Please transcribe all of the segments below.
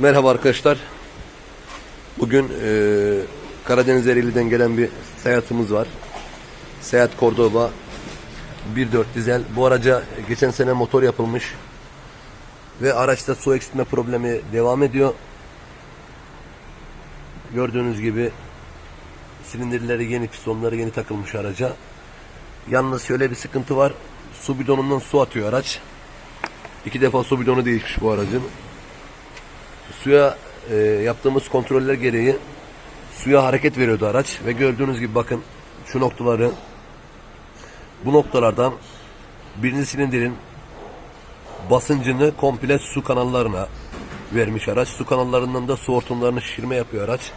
Merhaba arkadaşlar. Bugün e, Karadeniz Ereğli'den gelen bir seyahatimiz var. Seyahat Cordoba 1.4 dizel. Bu araca geçen sene motor yapılmış. Ve araçta su eksiltme problemi devam ediyor. Gördüğünüz gibi silindirleri yeni, pistonları yeni takılmış araca. Yalnız şöyle bir sıkıntı var. Su bidonundan su atıyor araç. İki defa su bidonu değişmiş bu aracın suya e, yaptığımız kontroller gereği suya hareket veriyordu araç ve gördüğünüz gibi bakın şu noktaları bu noktalardan birinci silindirin basıncını komple su kanallarına vermiş araç. Su kanallarından da su hortumlarını şişirme yapıyor araç.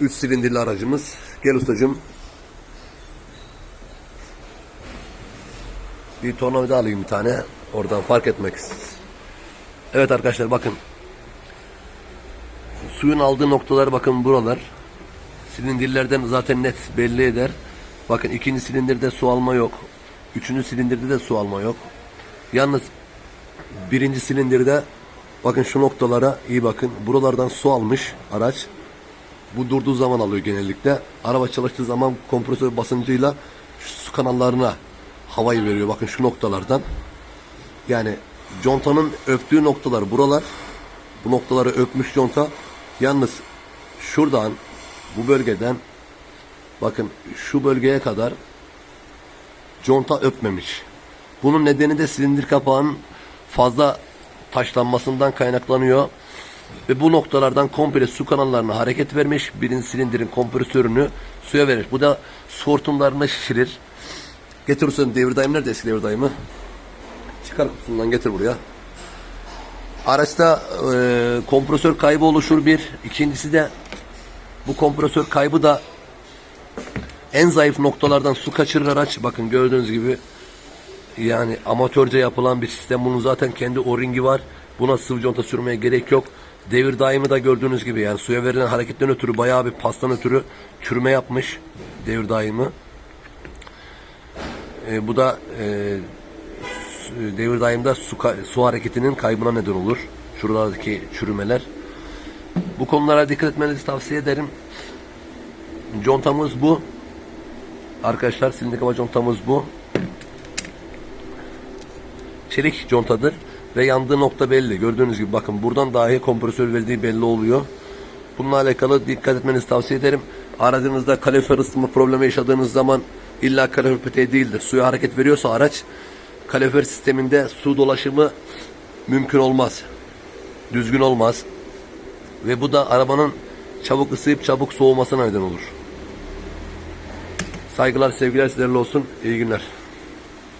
3 silindirli aracımız. Gel ustacığım. Bir tornavida alayım bir tane. Oradan fark etmek Evet arkadaşlar bakın. Suyun aldığı noktalar bakın buralar. Silindirlerden zaten net belli eder. Bakın ikinci silindirde su alma yok. Üçüncü silindirde de su alma yok. Yalnız birinci silindirde bakın şu noktalara iyi bakın. Buralardan su almış araç. Bu durduğu zaman alıyor genellikle. Araba çalıştığı zaman kompresör basıncıyla su kanallarına havayı veriyor. Bakın şu noktalardan. Yani contanın öptüğü noktalar buralar. Bu noktaları öpmüş conta. Yalnız şuradan bu bölgeden bakın şu bölgeye kadar conta öpmemiş. Bunun nedeni de silindir kapağının fazla taşlanmasından kaynaklanıyor. Ve bu noktalardan komple su kanallarına hareket vermiş. Birinci silindirin kompresörünü suya verir. Bu da su hortumlarını şişirir. Getir ustanın devir daim nerede eski devir daimı? Çıkar kutusundan getir buraya. Araçta e, kompresör kaybı oluşur bir. İkincisi de bu kompresör kaybı da en zayıf noktalardan su kaçırır araç. Bakın gördüğünüz gibi yani amatörce yapılan bir sistem. Bunun zaten kendi o-ringi var. Buna sıvı conta sürmeye gerek yok. Devir daimi de gördüğünüz gibi yani suya verilen hareketten ötürü bayağı bir pastan ötürü çürüme yapmış devir daimi. E, bu da e, devir daimde su, su hareketinin kaybına neden olur. Şuralardaki çürümeler. Bu konulara dikkat etmenizi tavsiye ederim. Contamız bu. Arkadaşlar silindik hava contamız bu. Çelik contadır ve yandığı nokta belli. Gördüğünüz gibi bakın buradan dahi kompresör verdiği belli oluyor. Bununla alakalı dikkat etmenizi tavsiye ederim. Aracınızda kalorifer ısıtma problemi yaşadığınız zaman illa kalorifer peteği değildir. Suya hareket veriyorsa araç kalorifer sisteminde su dolaşımı mümkün olmaz. Düzgün olmaz. Ve bu da arabanın çabuk ısıyıp çabuk soğumasına neden olur. Saygılar, sevgiler sizlerle olsun. İyi günler.